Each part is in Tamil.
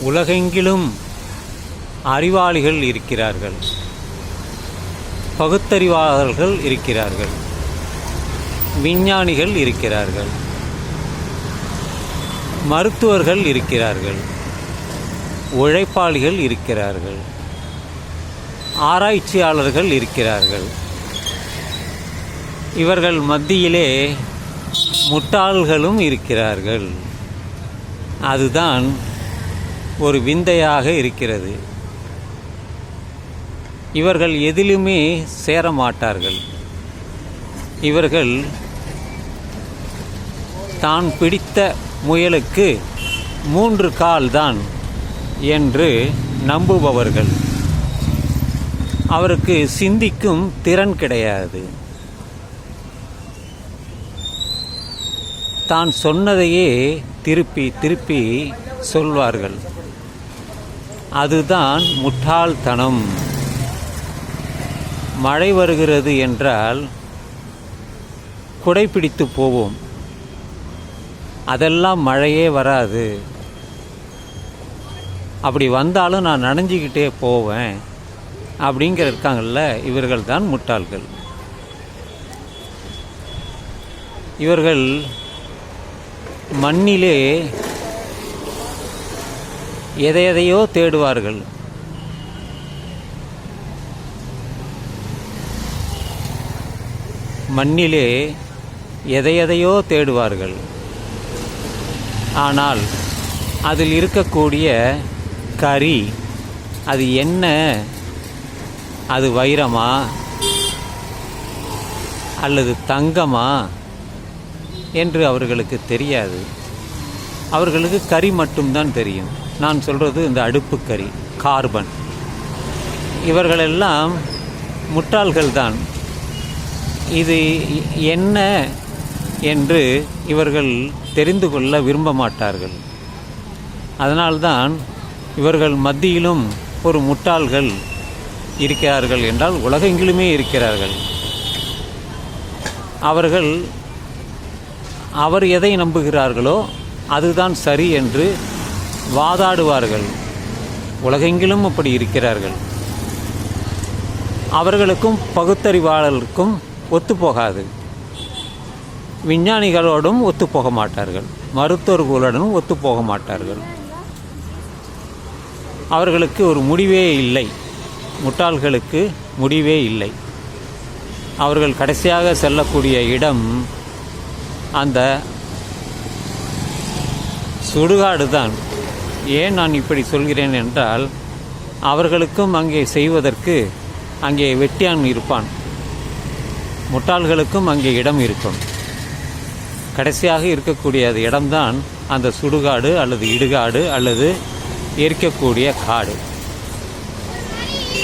உலகெங்கிலும் அறிவாளிகள் இருக்கிறார்கள். பகுத்தறிவாளர்கள் இருக்கிறார்கள். விஞ்ஞானிகள் இருக்கிறார்கள். மருத்துவர்கள் இருக்கிறார்கள். உழைப்பாளிகள் இருக்கிறார்கள். ஆராய்ச்சியாளர்கள் இருக்கிறார்கள். இவர்கள் மத்தியிலே முட்டாள்களும் இருக்கிறார்கள். அதுதான் ஒரு விந்தையாக இருக்கிறது. இவர்கள் எதிலுமே சேர மாட்டார்கள். இவர்கள் தான் பிடித்த முயலுக்கு மூன்று கால்தான் என்று நம்புபவர்கள். அவருக்கு சிந்திக்கும் திறன் கிடையாது. தான் சொன்னதையே திருப்பி திருப்பி சொல்வார்கள். அதுதான் முட்டாள்தனம். மழை வருகிறது என்றால் குடைப்பிடித்து போவோம். அதெல்லாம் மழையே வராது. அப்படி வந்தாலும் நான் நனைஞ்சிக்கிட்டே போவேன் அப்படிங்கிற இருக்காங்கள்ல இவர்கள் தான் முட்டாள்கள். இவர்கள் மண்ணிலே எதை எதையோ தேடுவார்கள். மண்ணிலே எதை எதையோ தேடுவார்கள். ஆனால் அதில் இருக்கக்கூடிய கறி அது என்ன? அது வைரமா? அல்லது தங்கமா? என்று அவர்களுக்கு தெரியாது. அவர்களுக்கு கறி மட்டும்தான் தெரியும். நான் சொல்கிறது இந்த அடுப்புக்கறி கார்பன். இவர்களெல்லாம் முட்டாள்கள் தான் இது என்ன என்று இவர்கள் தெரிந்து கொள்ள விரும்ப மாட்டார்கள். அதனால்தான் இவர்கள் மத்தியிலும் ஒரு முட்டாள்கள் இருக்கிறார்கள் என்றால் உலகெங்கிலுமே இருக்கிறார்கள். அவர்கள் அவர் எதை நம்புகிறார்களோ அதுதான் சரி என்று வாதாடுவார்கள். உலகெங்கிலும் அப்படி இருக்கிறார்கள். அவர்களுக்கும் பகுத்தறிவாளர்களுக்கும் ஒத்துப்போகாது விஞ்ஞானிகளோடும் ஒத்துப்போக மாட்டார்கள். மருத்துவர்களுடனும் ஒத்துப்போக மாட்டார்கள். அவர்களுக்கு ஒரு முடிவே இல்லை. முட்டாள்களுக்கு முடிவே இல்லை. அவர்கள் கடைசியாக செல்லக்கூடிய இடம் அந்த சுடுகாடு தான் ஏன் நான் இப்படி சொல்கிறேன் என்றால் அவர்களுக்கும் அங்கே செய்வதற்கு அங்கே வெட்டியான் இருப்பான். முட்டாள்களுக்கும் அங்கே இடம் இருக்கும். கடைசியாக இருக்கக்கூடிய அது இடம்தான் அந்த சுடுகாடு அல்லது இடுகாடு அல்லது எரிக்கக்கூடிய காடு.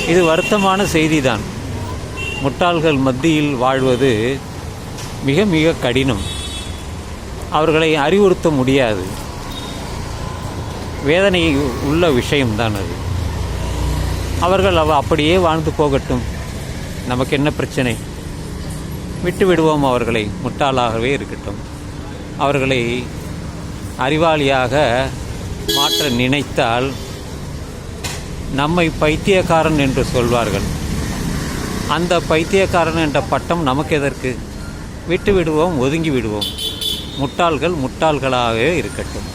இது வருத்தமான செய்திதான். முட்டாள்கள் மத்தியில் வாழ்வது மிக மிக கடினம். அவர்களை அறிவுறுத்த முடியாது. வேதனை உள்ள விஷயம்தான் அது. அவர்கள் அவ அப்படியே வாழ்ந்து போகட்டும். நமக்கு என்ன பிரச்சனை? விட்டு விடுவோம் அவர்களை. முட்டாளாகவே இருக்கட்டும். அவர்களை அறிவாளியாக மாற்ற நினைத்தால் நம்மை பைத்தியக்காரன் என்று சொல்வார்கள். அந்த பைத்தியக்காரன் என்ற பட்டம் நமக்கு எதற்கு? விட்டு விடுவோம் ஒதுங்கி விடுவோம். முட்டாள்கள் முட்டாள்களாகவே இருக்கட்டும்.